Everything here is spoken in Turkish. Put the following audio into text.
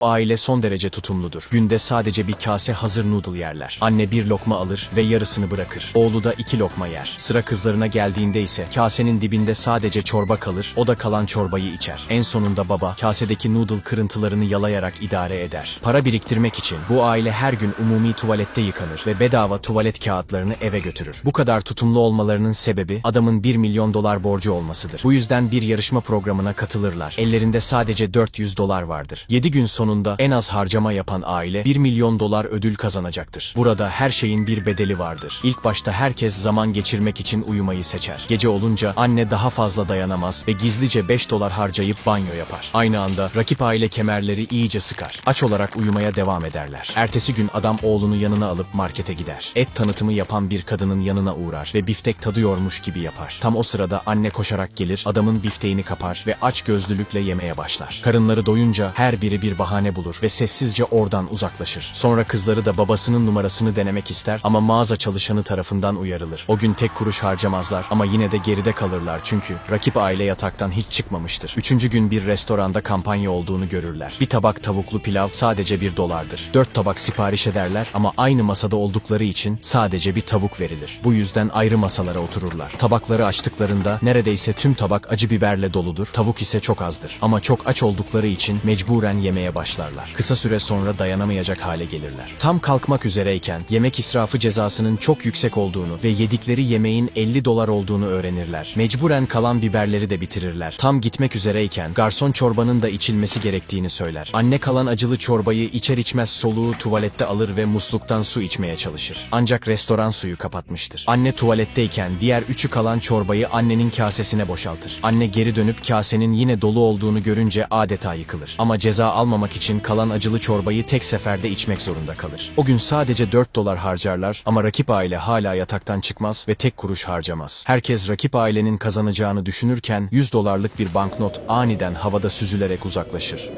Aile son derece tutumludur. Günde sadece bir kase hazır noodle yerler. Anne bir lokma alır ve yarısını bırakır. Oğlu da iki lokma yer. Sıra kızlarına geldiğinde ise kasenin dibinde sadece çorba kalır, o da kalan çorbayı içer. En sonunda baba kasedeki noodle kırıntılarını yalayarak idare eder. Para biriktirmek için bu aile her gün umumi tuvalette yıkanır ve bedava tuvalet kağıtlarını eve götürür. Bu kadar tutumlu olmalarının sebebi adamın 1 milyon dolar borcu olmasıdır. Bu yüzden bir yarışma programına katılırlar. Ellerinde sadece 400 dolar vardır. 7 gün sonunda en az harcama yapan aile 1 milyon dolar ödül kazanacaktır. Burada her şeyin bir bedeli vardır. İlk başta herkes zaman geçirmek için uyumayı seçer. Gece olunca anne daha fazla dayanamaz ve gizlice 5 dolar harcayıp banyo yapar. Aynı anda rakip aile kemerleri iyice sıkar. Aç olarak uyumaya devam ederler. Ertesi gün adam oğlunu yanına alıp markete gider. Et tanıtımı yapan bir kadının yanına uğrar ve biftek tadıyormuş gibi yapar. Tam o sırada anne koşarak gelir, adamın bifteğini kapar ve aç gözlülükle yemeye başlar. Karınları doyunca her biri bir bahane bulur ve sessizce oradan uzaklaşır. Sonra kızları da babasının numarasını denemek ister ama mağaza çalışanı tarafından uyarılır. O gün tek kuruş harcamazlar ama yine de geride kalırlar çünkü rakip aile yataktan hiç çıkmamıştır. Üçüncü gün bir restoranda kampanya olduğunu görürler. Bir tabak tavuklu pilav sadece bir dolardır. Dört tabak sipariş ederler ama aynı masada oldukları için sadece bir tavuk verilir. Bu yüzden ayrı masalara otururlar. Tabakları açtıklarında neredeyse tüm tabak acı biberle doludur, tavuk ise çok azdır. Ama çok aç oldukları için mecburen yemeye başlarlar. Kısa süre sonra dayanamayacak hale gelirler. Tam kalkmak üzereyken yemek israfı cezasının çok yüksek olduğunu ve yedikleri yemeğin 50 dolar olduğunu öğrenirler. Mecburen kalan biberleri de bitirirler. Tam gitmek üzereyken garson çorbanın da içilmesi gerektiğini söyler. Anne kalan acılı çorbayı içer içmez soluğu tuvalette alır ve musluktan su içmeye çalışır. Ancak restoran suyu kapatmıştır. Anne tuvaletteyken diğer üçü kalan çorbayı annenin kasesine boşaltır. Anne geri dönüp kasenin yine dolu olduğunu görünce adeta yıkılır. Ama ceza almamak için kalan acılı çorbayı tek seferde içmek zorunda kalır. O gün sadece 4 dolar harcarlar ama rakip aile hala yataktan çıkmaz ve tek kuruş harcamaz. Herkes rakip ailenin kazanacağını düşünürken 100 dolarlık bir banknot aniden havada süzülerek uzaklaşır.